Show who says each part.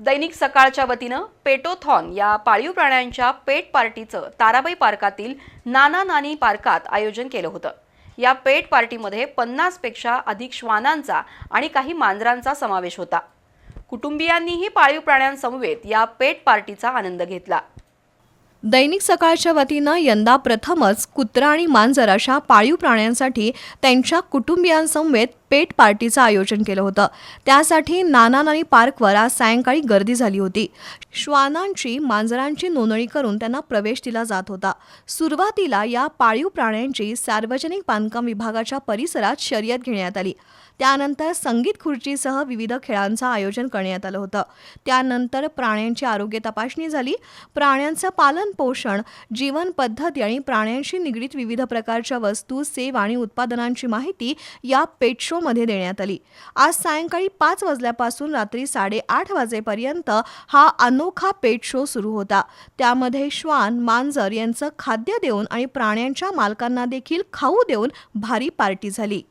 Speaker 1: दैनिक सकाळच्या वतीनं पेटोथॉन या पाळीव प्राण्यांच्या पेट पार्टीचं ताराबाई पार्कातील नाना नानी पार्कात आयोजन केलं होतं. या पेट पार्टीमध्ये पन्नासपेक्षा अधिक श्वानांचा आणि काही मांजरांचा समावेश होता. कुटुंबियांनीही पाळीव प्राण्यांसमवेत या पेट पार्टीचा आनंद घेतला.
Speaker 2: दैनिक सकाळच्या वतीनं यंदा प्रथमच कुत्रा आणि मांजर अशा पाळीव प्राण्यांसाठी त्यांच्या कुटुंबियांसमवेत पेट पार्टीचं आयोजन केलं होतं. त्यासाठी नाना नानी पार्कवर आज सायंकाळी गर्दी झाली होती. श्वानांची मांजरांची नोंदणी करून त्यांना प्रवेश दिला जात होता. सुरुवातीला या पाळीव प्राण्यांची सार्वजनिक बांधकाम विभागाच्या परिसरात शर्यत घेण्यात आली. त्यानंतर संगीत खुर्चीसह विविध खेळांचं आयोजन करण्यात आलं होतं. त्यानंतर प्राण्यांची आरोग्य तपासणी झाली. प्राण्यांचं पालन पोषण जीवन पद्धती आणि प्राण्यांशी निगडीत विविध प्रकारच्या वस्तू सेवा आणि उत्पादनांची माहिती या पेट शोमध्ये देण्यात आली. आज सायंकाळी पाच वाजल्यापासून रात्री साडेआठ वाजेपर्यंत हा अनोखा पेट शो सुरू होता. त्यामध्ये श्वान मांजर यांचं खाद्य देऊन आणि प्राण्यांच्या मालकांना देखील खाऊ देऊन भारी पार्टी झाली.